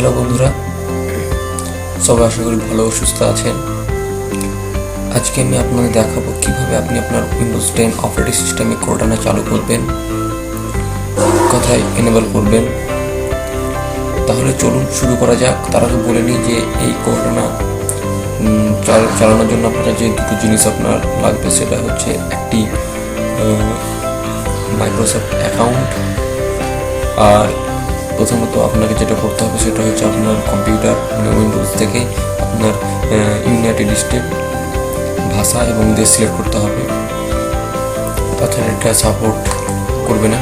Hello বন্ধুরা, সবাই আশা করি ভালো ও সুস্থ আছেন। আজকে আমি আপনাদের দেখাবো কীভাবে আপনি আপনার উইন্ডোজ টেন অপারেটিং সিস্টেমে কোরটানা চালু করবেন, কোথায় এনেবল করবেন। তাহলে চলুন শুরু করা যাক। তার আগে বলে নিই যে এই কোরটানা চালানোর জন্য আপনার যে দুটো জিনিস আপনার লাগবে, সেটা হচ্ছে একটি মাইক্রোসফট অ্যাকাউন্ট আর প্রথমত আপনাকে যেটা করতে হবে সেটা হচ্ছে আপনার কম্পিউটার মানে উইন্ডোজ থেকে আপনার ইউনাইটেড স্টেট ভাষা এবং দেশ সিলেক্ট করতে হবে। তাছাড়া এটা সাপোর্ট করবে না।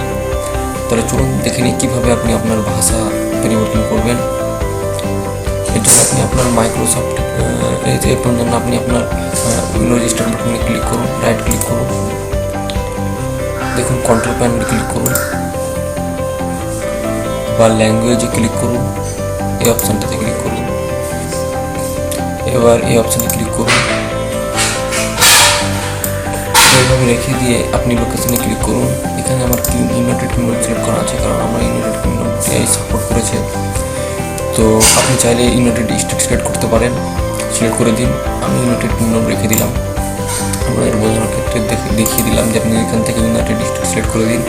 তাহলে চলুন দেখে নিই কীভাবে আপনি আপনার ভাষা পরিবর্তন করবেন। এর জন্য আপনি আপনার মাইক্রোসফট এর জন্য আপনি আপনার উইন্ডোজ স্টার্ট বাটনে ক্লিক করুন রাইট ক্লিক করুন। দেখুন কন্ট্রোল প্যানেল ক্লিক করুন। বা ল্যাঙ্গুয়েজে ক্লিক করুন, এই অপশানটাতে ক্লিক করুন। এবার এই অপশানে ক্লিক করুন। এইভাবে রেখে দিয়ে আপনি লোকেশনে ক্লিক করুন। এখানে আমার ইউনাইটেড কিংডম সিলেক্ট করা আছে, কারণ আমার ইউনাইটেড কিংডম সাপোর্ট করেছে। তো আপনি চাইলে ইউনাইটেড স্টেট সিলেক্ট করতে পারেন। সিলেক্ট করে দিন, আমি ইউনাইটেড কিংডম রেখে দিলাম। আপনাদের বোঝানোর ক্ষেত্রে দেখিয়ে দিলাম যে আপনি এখান থেকে ইউনাইটেড স্টেট সিলেক্ট করে দিন।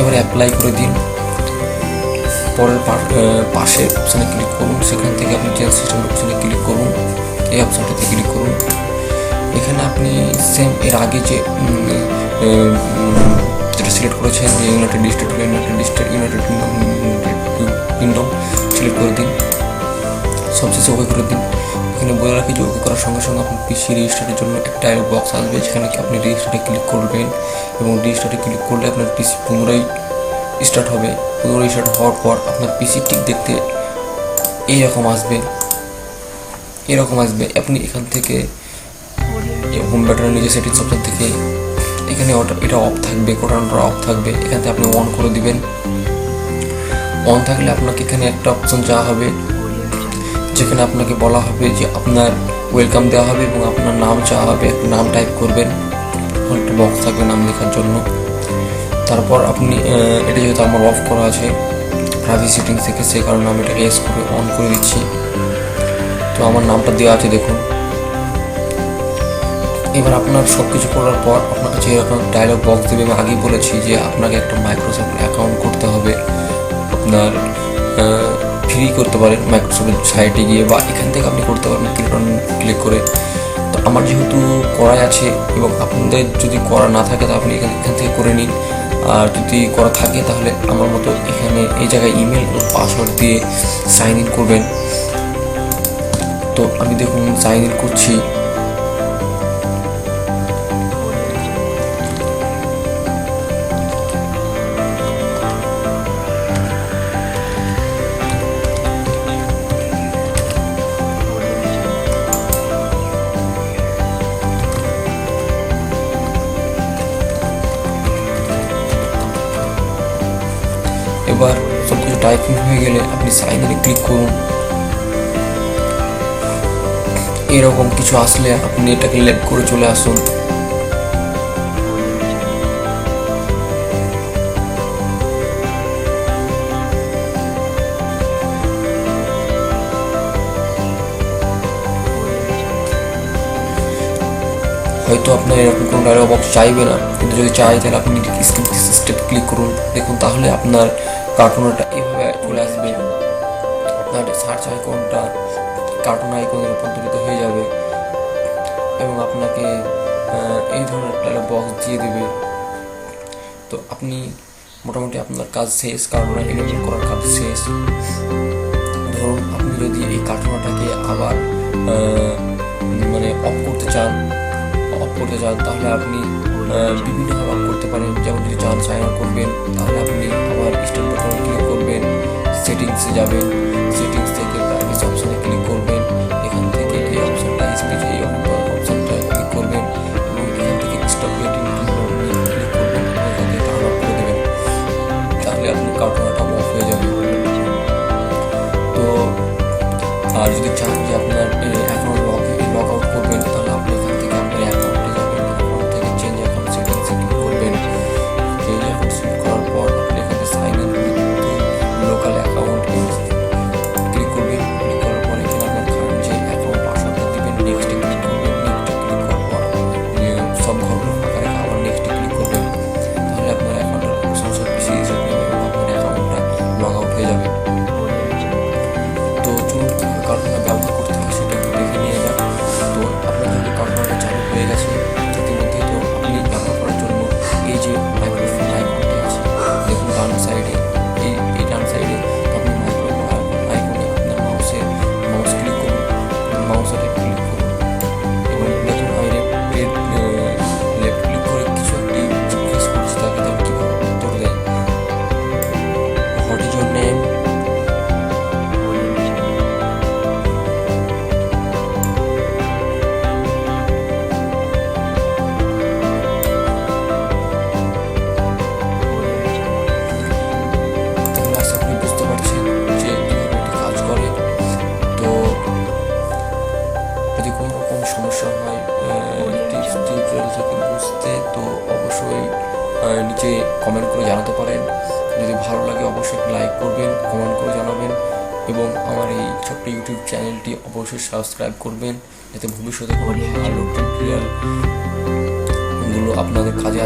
এবার অ্যাপ্লাই করে দিন। পরের পাশে অপশানে ক্লিক করুন। সেখান থেকে আপনি চেঞ্জ সিস্টেম অপশানে ক্লিক করুন। এই অপশানটাতে ক্লিক করুন। এখানে আপনি সেম এর আগে যে যেটা সিলেক্ট করেছেন, যে United State United State United Kingdom kingdom select করে দিন। সবশেষে ওকে করে দিন। এখানে বলে রাখি যে ওকে করার সঙ্গে সঙ্গে আপনার পিসি রেজিস্টারের জন্য একটা বক্স আসবে, যেখানে কি আপনি রেজিস্টারে ক্লিক করবেন এবং রেজিস্টারে ক্লিক করলে আপনার পিসি পুনরায় স্টার্ট হবে পুনরায় স্টার্ট হওয়ার পর আপনার পিসি ঠিক দেখতে এইরকম আসবে, এরকম আসবে। আপনি এখান থেকে হোম ব্যাটারি নিজের সেটিংস অপশন থেকে এখানে এটা অফ থাকবে কোটানটা অফ থাকবে, এখান থেকে আপনি অন করে দিবেন। অন থাকলে আপনাকে এখানে একটা অপশন চাওয়া হবে, যেখানে আপনাকে বলা হবে যে আপনার ওয়েলকাম দেওয়া হবে এবং আপনার নাম চাওয়া হবে নাম টাইপ করবেন। একটা বক্স থাকবে নাম লেখার জন্য। তারপর আপনি এটা যেহেতু আমার অফ করা আছে প্রাইভেট সেটিংস থেকে সেই কারণে আমি এটাকে এস করে অন করে দিচ্ছি। তো আমার নামটা দেওয়া আছে দেখুন। এবার আপনার সব কিছু করার পর আপনার কাছে এরকম ডায়লগ বক্স দেবে, আমি আগেই বলেছি যে আপনাকে একটা মাইক্রোসফট অ্যাকাউন্ট করতে হবে। আপনার ফ্রি করতে পারেন মাইক্রোসফটের সাইটে গিয়ে বা এখান থেকে আপনি করতে পারেন ক্লিক ক্লিক করে। তো আমার যেহেতু করাই আছে এবং আপনাদের যদি করা না থাকে তো আপনি এখান থেকে করে নিন। আর যদি করা থাকে তাহলে আমার মতো এখানে এই জায়গায় ইমেল ও পাসওয়ার্ড দিয়ে সাইন ইন করবেন। তো আমি দেখুন সাইন ইন করছি। এবার সব কিছু টাইপিং হয়ে গেলে আপনি সাইন ক্লিক করুন। এরকম কিছু আসলে আপনি এটাকে লেট করে চলে আসুন। হয়তো আপনার এরকম কোনো ডায়লগ বক্স চাইবে না, কিন্তু যদি চাই তাহলে আপনি স্কিপ স্টেপ ক্লিক করুন। দেখুন তাহলে আপনার কার্টুনটা এইভাবে চলে আসবে। আপনার সার্চ আইকনটা কার্টুন আইকনের রূপান্তরিত হয়ে যাবে এবং আপনাকে এই ধরনের একটা বক্স দিয়ে দেবে। তো আপনি মোটামুটি আপনার কাজ শেষ কার্টুনা এলিমেন্ট করার কাজ শেষ। ধরুন আপনি যদি এই কার্টুনাটাকে আবার মানে অফ করতে চান অফ করতে চান, তাহলে আপনি বিভিন্নভাবে অফ করতে পারেন যেমন যদি চান সাইন আপ করবেন, তাহলে আপনি আবার ক্লিক করবেন। সেটিংসে যাবেন। সেটিংস থেকে কমেন্ট করে জানাতে পারেন। যদি ভালো লাগে অবশ্যই লাইক করবেন কমেন্ট করে জানাবেন এবং আমার এই ছোট্ট ইউটিউব চ্যানেলটি অবশ্যই সাবস্ক্রাইব করবেন। যাতে ভবিষ্যতে কোনো ভালো টিউটোরিয়ালগুলো আপনাদের কাজে